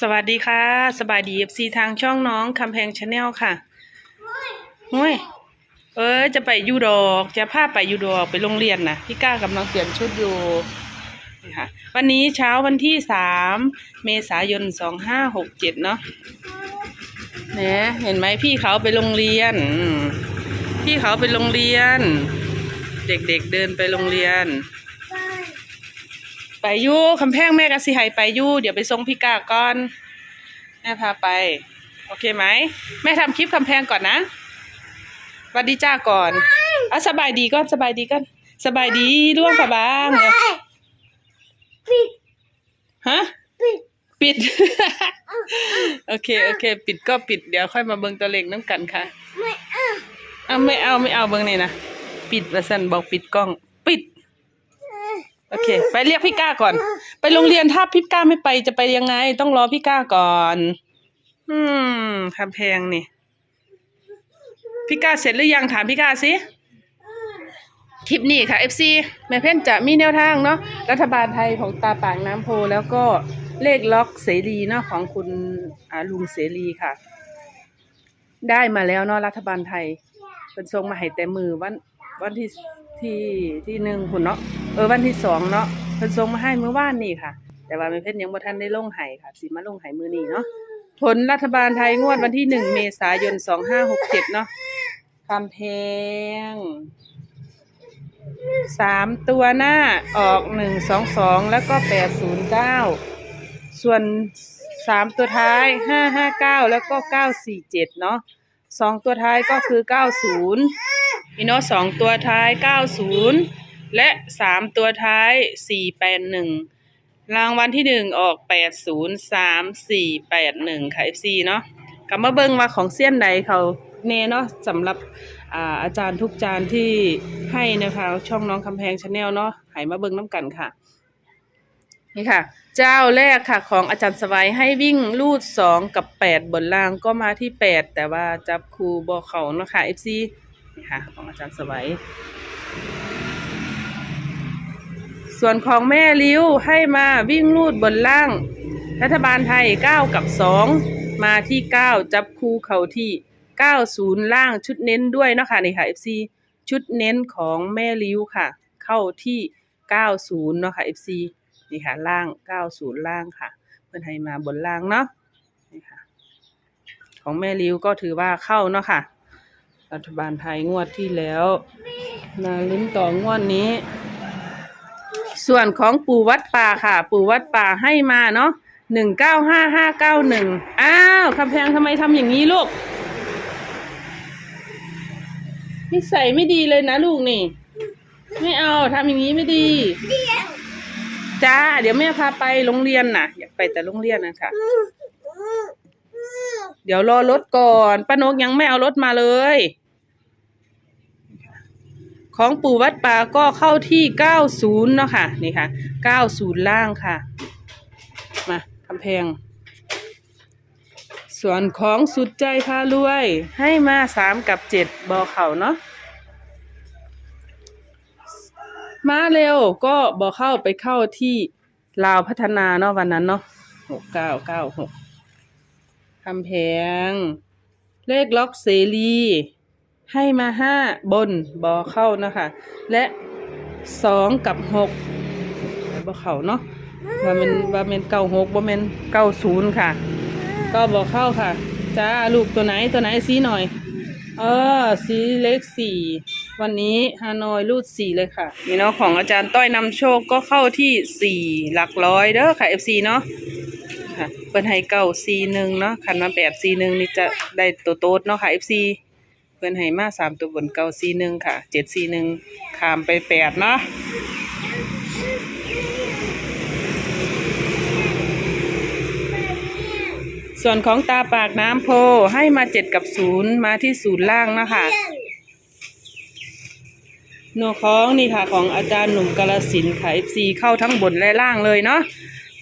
สวัสดีค่ะ สบายดีเอฟซีทางช่องน้องคำแพงชาแนลค่ะโอ้ยเออจะไปยูดอก จะพาไปยูดอกไปโรงเรียนนะพี่ก้ากำลังเปลี่ยนชุดอยู่นะค่ะวันนี้เช้าวันที่สามเมษายนสองห้าหกเจ็ดเนาะเนี่ยเห็นไหมพี่เขาไปโรงเรียน พี่เขาไปโรงเรียน เด็กๆเดินไปโรงเรียน ไปอยู่คำแพงแม่กสิให้ไปอยู่เดี๋ยวไปส่งพี่กาก่อนแม่พาไป โอเคไหมแม่ทำคลิปคำแพงก่อนนะสวัสดีจ้าก่อนอะสบายดีก่อนสบายดีก่อนสบายดีร่วงปะบ้างเดี๋ยวปิดฮะปิดปิด โอเคโอเค ปิดก็ปิดเดี๋ยวค่อยมาเบิ่งตัวเลขน้ำกันค่ะไม่เอาเอาไม่เอาไม่เอาเบิ่งนี่นะปิดละสันบอกปิดกล้องปิด โอเค ไปเรียกพี่ก้าก่อน ไปโรงเรียนถ้าพี่ก้าไม่ไปจะไปยังไง ต้องรอพี่ก้าก่อน อืมคำแพงนี่พี่ก้าเสร็จหรือยังถามพี่ก้าสิคลิปนี้ค่ะ FC แม่เพ่นจะมีแนวทางเนาะรัฐบาลไทยของตาปากน้ำโพแล้วก็เลขล็อกเสรีเนาะของคุณอาลุงเสรีค่ะ ได้มาแล้วเนาะรัฐบาลไทยเป็นทรงมาให้แต่มือวันวันที่ ที่ที่หนึ่งคุณเนาะเออวันที่สองเนาะเป็นทรงมาให้เมื่อวานนี่ค่ะ แต่ว่าไม่เพิ่นยังบ่ทันได้ลงไห้ค่ะสิมาลงไห้มือนี้เนาะผลรัฐบาลไทยงวดวันที่หนึ่งเมษายนสองห้าหกเจ็ดเนาะคำแพงสามตัวหน้าออกหนึ่งสองสองแล้วก็แปดศูนย์เก้าส่วนสามตัวท้ายห้าห้าเก้าแล้วก็เก้าสี่เจ็ดเนาะสองตัวท้ายก็คือเก้าศูนย์ อีโนสองตัวท้ายเก้าศูนย์และสามตัวท้ายสี่แปดหนึ่งรางวัลที่หนึ่งออกแปดศูนย์สามสี่แปดหนึ่งค่ะเอฟซีเนาะกลับมาเบิ้งว่าของเสี้ยนใดเขาเน่เนาะสำหรับอาอาจารย์ทุกจานที่ให้นะคะ ช่องน้องคำแพงชาแนลเนาะหายมาเบิ้งน้ำกันค่ะ นี่ค่ะ เจ้าแรกค่ะ ของอาจารย์สวัยให้วิ่งลูดสองกับแปดบนล่างก็มาที่แปดแต่ว่าจับครูบอเขาเนาะค่ะ FC นี่ค่ะของอาจารย์สวัย ส่วนของแม่ลิ้วให้มาวิ่งลูดบนล่าง รัฐบาลไทยเก้ากับสองมาที่เก้าจับคู่เขาที่เก้าศูนย์ล่างชุดเน้นด้วยเนาะค่ะนี่ค่ะ FC ชุดเน้นของแม่ลิ้วค่ะ เข้าที่เก้าศูนย์เนาะค่ะ FC นี่ค่ะล่างเก้าศูนย์ล่างค่ะเพื่อนให้มาบนล่างเนาะนี่ค่ะของแม่ริ้วก็ถือว่าเข้าเนาะค่ะ รัฐบาลไทยงวดที่แล้วมาลุ้นต่องวดนี้ ส่วนของปู่วัดป่าค่ะ ปู่วัดป่าให้มาเนาะหนึ่งเก้าห้าห้าเก้าหนึ่งอ้าวคำแพงทำไมทำอย่างนี้ลูกนิสัยไม่ดีเลยนะลูกนี่ ไม่เอาทำอย่างนี้ไม่ดีจ้า เดี๋ยวแม่พาไปโรงเรียนน่ะอยากไปแต่โรงเรียนนะคะเดี๋ยวรอรถก่อนป้านกยังไม่เอารถมาเลย ของปู่วัดป่าก็เข้าที่เก้าศูนย์เนาะค่ะ นี่ค่ะเก้าศูนย์ล่างค่ะ มาคำแพง ส่วนของสุดใจพารวย ให้มาสามกับเจ็ดบอเข่าเนาะมาเร็วก็บอกเข้าไปเข้าที่ลาวพัฒนาเนาะวันนั้นเนาะหกเก้าเก้าหกคำแพง เลขล็อกเสรี ให้มาห้าบนบอเข้านะคะ และสองกับหกบอเข้าเนาะว่ามันว่ามันเก้าหกบ่แม่นเก้าศูนย์ค่ะ ก็บอเข้าค่ะจ้าลูกตัวไหนตัวไหนซีหน่อย เออสีเลขสี่วันนี้ฮานอยรูดสี่เลยค่ะนี่เนาะของอาจารย์ต้อยนำโชคก็เข้าที่สี่หลักร้อยเด้อค่ะ FC เนาะค่ะเปิดให้เก้าสี่หนึ่งเนาะขันมาแปดสี่หนึ่งนี่จะได้ตัวโต๊ดเนาะค่ะ FC เปิดให้มาสามตัวบนเก้าสี่หนึ่งค่ะเจ็ดสี่หนึ่งขามไปแปดเนาะส่วนของตาปากน้ำโพให้มาเจ็ดกับศูนย์มาที่ศูนย์ล่างนะคะหนูของนี่ค่ะของอาจารย์หนุ่มกาลสินธุ์ค่ะ FC เข้าทั้งบนและล่างเลยเนาะ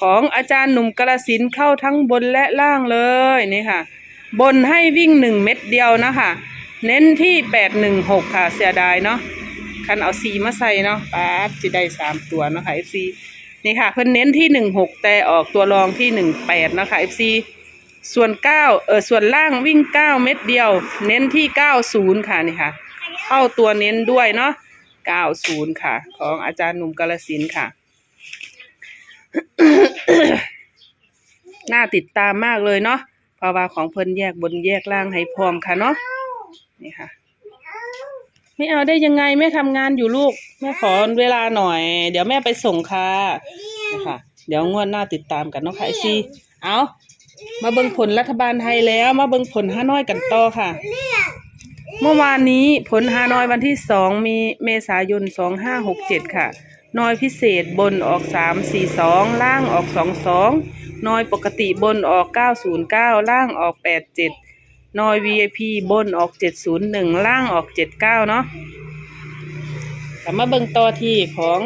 ของอาจารย์หนุ่มกาลสินเข้าทั้งบนและล่างเลยนี่ค่ะ บนให้วิ่งหนึ่งเม็ดเดียวนะคะ เน้นที่แปดหนึ่งหกค่ะเสียดายเนาะคันเอาสีมาใส่เนาะป้าจะได้สามตัวเนาะค่ะ FC นี่ค่ะเพิ่นเน้นที่หนึ่งหกแต่ออกตัวรองที่หนึ่งแปดนะคะ FC ส่วนเก้าเออส่วนล่างวิ่งเก้าเม็ดเดียว เน้นที่เก้าศูนย์ค่ะนี่ค่ะ เข้าตัวเน้นด้วยเนาะเก้าศูนย์ค่ะ ของอาจารย์หนุ่มกาลสินค่ะ น่าติดตามมากเลยเนาะเพราะว่าของเพิ่นแยกบนแยกล่างให้พร้อมค่ะเนาะ นี่ค่ะ ไม่เอาได้ยังไงแม่ทำงานอยู่ลูกแม่ขอเวลาหน่อย เดี๋ยวแม่ไปส่งค่ะนะคะเดี๋ยวงวดหน้าติดตามกันเนาะค่ะไอซีเอามาเบิ่งผลรัฐบาลไทยแล้ว มาเบิ่งผลฮานอยกันต่อค่ะ เมื่อวานนี้ผลฮานอยวันที่สองมีเมษายนสองห้าหกเจ็ดค่ะนอยพิเศษบนออกสามสี่สองล่างออกสองสองนอยปกติบนออกเก้าศูนย์เก้าล่างออกแปดเจ็ด นอย VIP บนออกเจ็ดศูนย์หนึ่งล่างออกเจ็ดเก้าเนาะกลับมาเบิ่งต่อที่ของ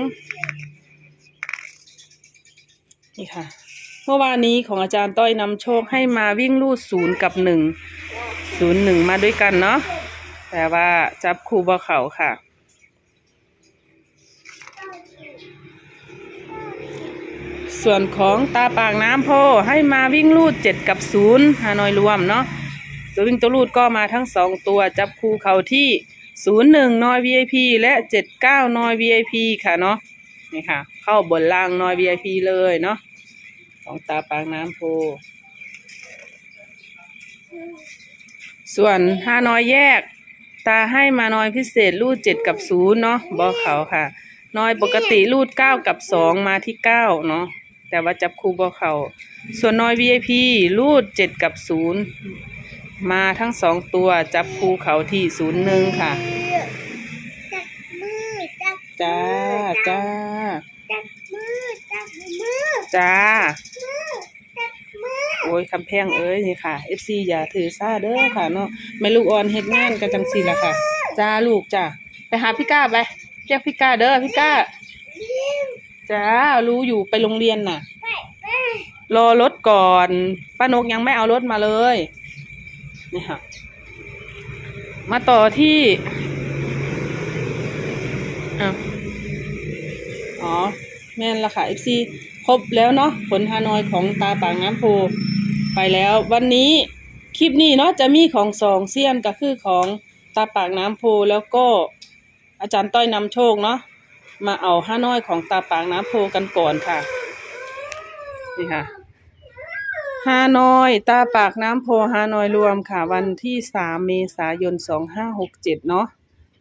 นี่ค่ะ เมื่อวานนี้ของอาจารย์ต้อยนำโชคให้มาวิ่งลูดศูนย์กับหนึ่งศูนย์หนึ่งมาด้วยกันเนาะแต่ว่าจับคู่บ่เขาค่ะ ส่วนของตาปากน้ำโพให้มาวิ่งลูดเจ็ดกับศูนย์ฮานอยรวมเนาะ ตัววิ่งตัวลูดก็มาทั้งสองตัวจับคู่เขาที่ศูนย์หนึ่งนอย VIP และเจ็ดเก้านอย VIP ค่ะเนาะนี่ค่ะ เข้าบนล่างนอย VIP เลยเนาะของตาปากน้ำโพ ส่วนฮานอยแยก ตาให้มานอยพิเศษรูดเจ็ดกับศูนย์เนาะบอเขาค่ะนอยปกติรูดเก้ากับสองมาที่เก้าเนาะแต่ว่าจับคู่บอเขาส่วนนอย VIP รูดเจ็ดกับศูนย์ มาทั้งสองตัวจับคู่เขาที่ศูนย์หนึ่งค่ะ จับมือจับจ้าจ้าจับมือจับมือจ้ามือจับมือโอ้ยคำแพงเอ้ยนี่ค่ะ FC อย่าถือซาเด้อค่ะเนาะแม่ลูกอ่อนเฮ็ดงานกันจังซี่ล่ะค่ะจ้าลูกจ้าไปหาพี่ก้าไปเรียกพี่ก้าเด้อพี่ก้าจ้ารู้อยู่ไปโรงเรียนน่ะไปไปรอรถก่อนป้านกยังไม่เอารถมาเลย นี่ค่ะ มาต่อที่อ๋อ แม่นละค่ะ FC ครบแล้วเนาะผลฮานอยของตาปากน้ำโพไปแล้ววันนี้คลิปนี้เนาะจะมีของสองเซียนก็คือของตาปากน้ำโพแล้วก็อาจารย์ต้อยนำโชคเนาะมาเอาห้าน้อยของตาปากน้ำโพกันก่อนค่ะ นี่ค่ะ ฮานอย ตาปากน้ำโพฮานอยรวมค่ะ วันที่สามเมษายนสองห้าหกเจ็ดเนาะ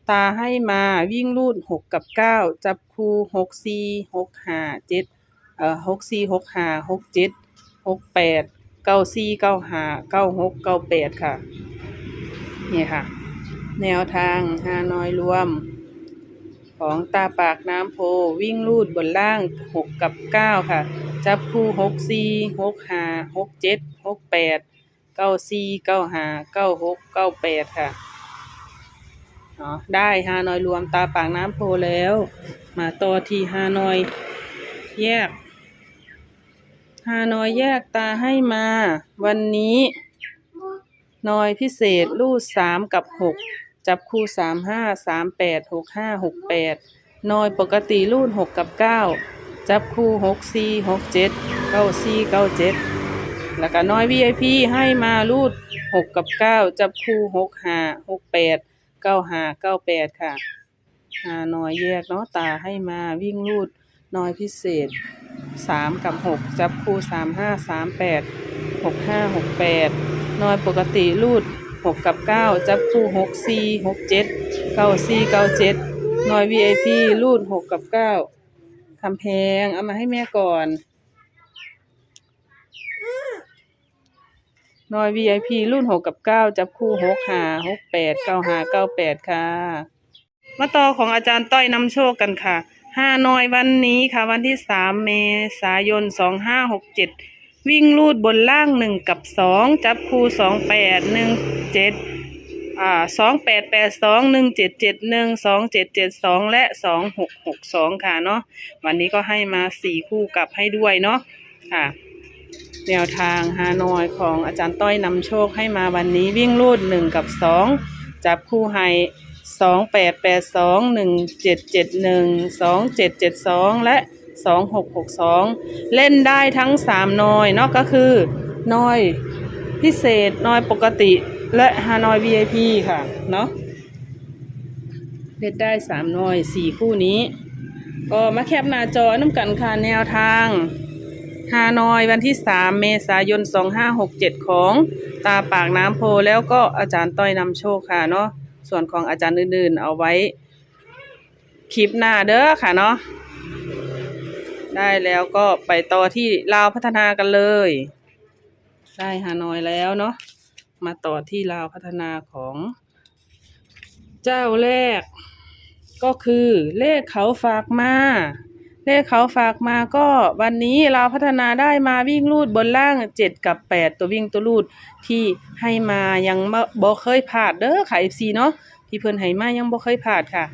ตาให้มาวิ่งรูดหกกับเก้าจับคูหกสี่หกห้าเจ็ดเอ่อหกสี่หกห้าหกเจ็ดหกแปดเก้าสี่เก้าห้าเก้าหกเก้าแปดค่ะ นี่ค่ะ แนวทางฮานอยรวม ของตาปากน้ำโพวิ่งลูดบนล่างหกกับเก้าค่ะ จับคู่หกสี่หกห้าหกเจ็ดหกแปดเก้าสี่เก้าห้าเก้าหกเก้าแปดค่ะอ๋อได้ฮานอยรวมตาปากน้ำโพแล้ว มาต่อที่ฮานอยแยกฮานอยแยกตาให้มา วันนี้นอยพิเศษลูดสามกับหก จับคู่สามห้าสามแปดหกห้าหกแปดนอยปกติรูดหกกับเก้าจับคู่หกสี่หกเจ็ดเก้าสี่เก้าเจ็ดแล้วก็น้อย VIP ให้มารูดหกกับเก้าจับคู่หกห้าหกแปดเก้าห้าเก้าแปดค่ะหาน้อยแยกเนาะตาให้มาวิ่งรูดน้อยพิเศษสามกับหกจับคู่สามห้าสามแปดหกห้าหกแปดน้อยปกติรูด หกกับเก้าจับคู่หกสี่หกเจ็ดเก้าสี่เก้าเจ็ดหน่อย VIP รูดหกกับเก้าคำแพงเอามาให้แม่ก่อนหน่อย VIP รุ่นหกกับเก้าจับคู่หกห้าหกแปดเก้าห้าเก้าแปดค่ะ มาต่อของอาจารย์ต้อยนำโชคกันค่ะห้าน่อยวันนี้ค่ะ วันที่สามเมษายนสองห้าหกเจ็ด วิ่งลูดบนล่างหนึ่งกับสองจับคู่สองแปดหนึ่งเจ็ดอ่าสองแปดแปดสองหนึ่งเจ็ดเจ็ดหนึ่งสองเจ็ดเจ็ดสองและสองหกหกสองค่ะเนาะวันนี้ก็ให้มาสี่คู่กลับให้ด้วยเนาะค่ะ แนวทางฮานอยของอาจารย์ต้อยนำโชคให้มาวันนี้วิ่งลูดหนึ่งกับสองจับคู่ให้สองแปดแปดสองหนึ่งเจ็ดเจ็ดหนึ่งสองเจ็ดเจ็ดสองและ สองหกหกสองเล่นได้ทั้งสามนอยเนาะก็คือนอยพิเศษนอยปกติและฮานอย VIP ค่ะ เนาะเล่นได้สามนอยสี่คู่นี้ ก็มาแคปหน้าจอน้ำกันค่ะแนวทางฮานอยวันที่ 3 เมษายน 2567 ของตาปากน้ำโพแล้วก็อาจารย์ต้อยนำโชคค่ะเนาะส่วนของอาจารย์อื่นๆ เอาไว้คลิปหน้าเด้อค่ะเนาะ ได้แล้วก็ไปต่อที่ลาวพัฒนากันเลย ได้ฮานอยแล้วเนาะมาต่อที่ลาวพัฒนาของ เจ้าแรก ก็คือเลขเขาฝากมาเลขเขาฝากมาก็วันนี้เราพัฒนาได้มาวิ่งลูดบนล่างเจ็ดกับแปดตัววิ่งตัวลูดที่ให้มายังบ่เคยผ่าดเด้อค่ะ FC เนาะที่เพิ่นให้มายังบ่เคยผ่าดค่ะ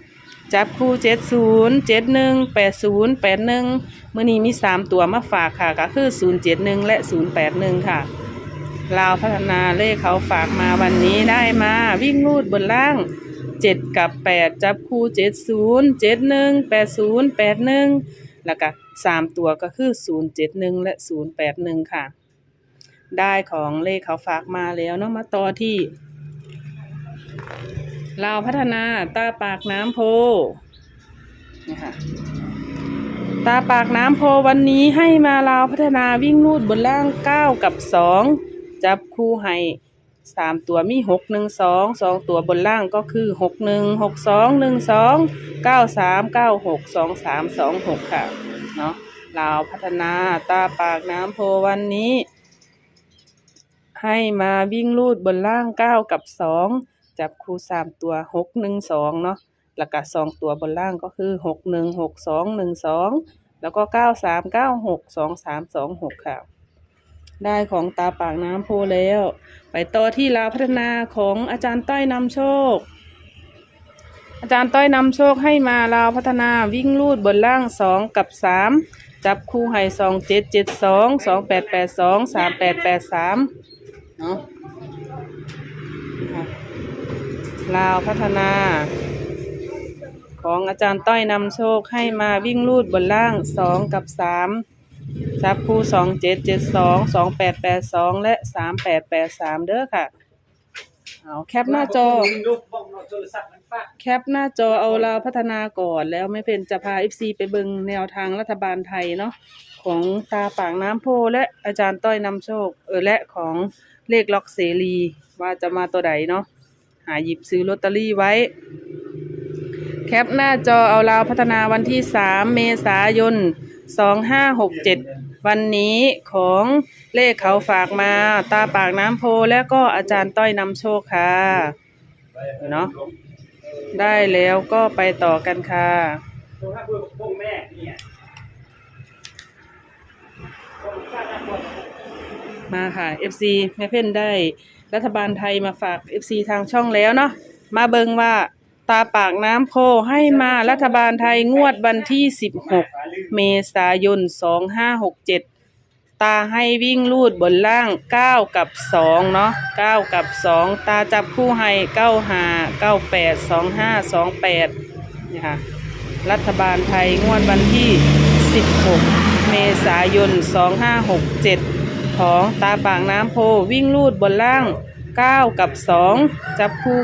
จับคู่เจ็ดศูนย์เจ็ดหนึ่งแปดศูนย์แปดหนึ่งมื่อนี้มีสามตัวมาฝากค่ะ ก็คือศูนย์เจ็ดหนึ่งและศูนย์แปดหนึ่งค่ะลาวพัฒนาเลขเขาฝากมาวันนี้ได้มาวิ่งลูดบนล่างเจ็ดกับแปดจับคู่เจ็ดศูนย์เจ็ดหนึ่งแปดศูนย์แปดหนึ่งแล้วก็สามตัวก็คือศูนย์เจ็ดหนึ่งและศูนย์แปดหนึ่งค่ะ ได้ของเลขเขาฝากมาแล้วเนาะมาต่อที่ ลาวพัฒนาตาปากน้ำโพนี่ค่ะตาปากน้ำโพวันนี้ให้มาลาวพัฒนาวิ่งลูดบนล่างเก้ากับสองจับคู่ให้สามตัวมีหกหนึ่งสองสองตัวบนล่างก็คือหกหนึ่งหกสองหนึ่งสองเก้าสามเก้าหกสองสามสองหกค่ะเนาะลาวพัฒนาตาปากน้ำโพวันนี้ ให้มาวิ่งลูดบนล่างเก้ากับสอง จับคู่สามตัวหกหนึ่งสองเนาะแล้วก็สองตัวบนล่างก็คือหกหนึ่งหกสองหนึ่งสองแล้วก็เก้าสามเก้าหกสองสามสองหกค่ะ ได้ของตาปากน้ำโพแล้ว ไปต่อที่ลาวพัฒนาของอาจารย์ต้อยนำโชค อาจารย์ต้อยนำโชคให้มาลาวพัฒนาวิ่งลูดบนล่างสองกับสามจับคู่ให้สองเจ็ดเจ็ดสองสองแปดแปดสองสามแปดแปดสามเนาะ ลาวพัฒนา ของอาจารย์ต้อยนำโชคให้มาวิ่งลูดบนล่างสองกับสามจับคู่สองเจ็ดเจ็ดสองสองแปดแปดสองและสามแปดแปดสามเด้อค่ะ เอาแคปหน้าจอ แคปหน้าจอเอาเราวพัฒนาก่อนแล้วไม่เป็นจะพา FC ไปเบิงแนวทางรัฐบาลไทยเนาะของตาปากน้ำโพและอาจารย์ต้อยนำโชค เออและของเลขล็อกเสรีว่าจะมาตัวใดเนาะ หาหยิบซื้อลอตเตอรี่ไว้ แคปหน้าจอเอาเราวพัฒนาวันที่ 3 เมษายน 2567 วันนี้ของเลขเขาฝากมาตาปากน้ำโพและก็อาจารย์ต้อยนำโชคค่ะ เนาะได้แล้วก็ไปต่อกันค่ะมาค่ะ FC แม่เพ่นได้ รัฐบาลไทยมาฝาก FC ทางช่องแล้วเนาะมาเบิงว่าตาปากน้ำโพให้มารัฐบาลไทยงวดวันที่ 16 เมษายน 2567 ตาให้วิ่งลูดบนล่าง 9 กับ 2 เนาะ9 กับ 2 ตาจับคู่ให้ 95 98 25 28นี่ค่ะรัฐบาลไทยงวดวันที่ 16 เมษายน 2567 ของตาปากน้ำโพวิ่งลูดบนล่าง 9 กับ 2 จับคู่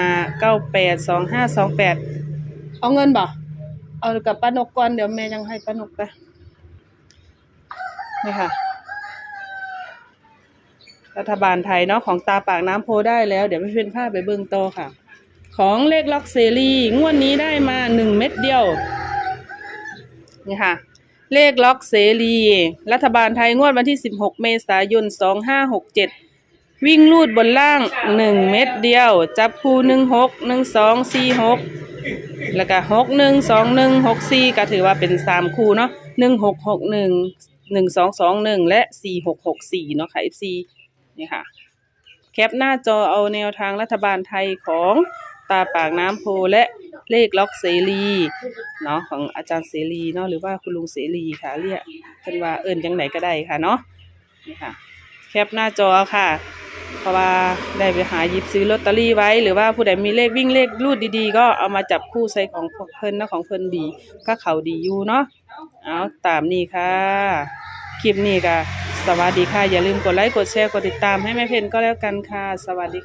95 98 25 28 เอาเงินบ่เอากับป้านกก่อน เดี๋ยวแม่ยังให้ป้านกไปนี่ค่ะ รัฐบาลไทยเนาะของตาปากน้ำโพได้แล้ว เดี๋ยวไม่เป็นภาพไปเบิ่งโตค่ะ ของเลขล็อกเสรีงวดนี้ได้มาหนึ่งเม็ดเดียว นี่ค่ะ เลขล็อกเสรี รัฐบาลไทยงวดวันที่ 16 เมษายน 2567 วิ่งลูดบนล่าง 1 เม็ดเดียว จับคู่ 16 12 46 แล้วก็ 61 21 64 ก็ถือว่าเป็น 3 คู่เนาะ1661 1221 และ 4664 เนาะค่ะ FC นี่ค่ะ แคปหน้าจอเอาแนวทางรัฐบาลไทยของตาปากน้ำโพและ เลขล็อกเสรีเนาะของอาจารย์เสรีเนาะหรือว่าคุณลุงเสรีค่ะเรียกเป็นว่าเอิญจังไหนก็ได้ค่ะเนาะนี่ค่ะ แคปหน้าจอค่ะ เพราะว่าได้ไปหาหยิบซื้อลอตเตอรี่ไว้ หรือว่าผู้ใดมีเลขวิ่งเลขรูดดีๆ ก็เอามาจับคู่ใส่ของเพิ่นนะของเพิ่นดีก็เขาดีอยู่เนาะเอาตามนี้ค่ะคลิปนี้ก็สวัสดีค่ะ อย่าลืมกดไลค์ กดแชร์ กดติดตามให้แม่เพนก็แล้วกันค่ะ สวัสดี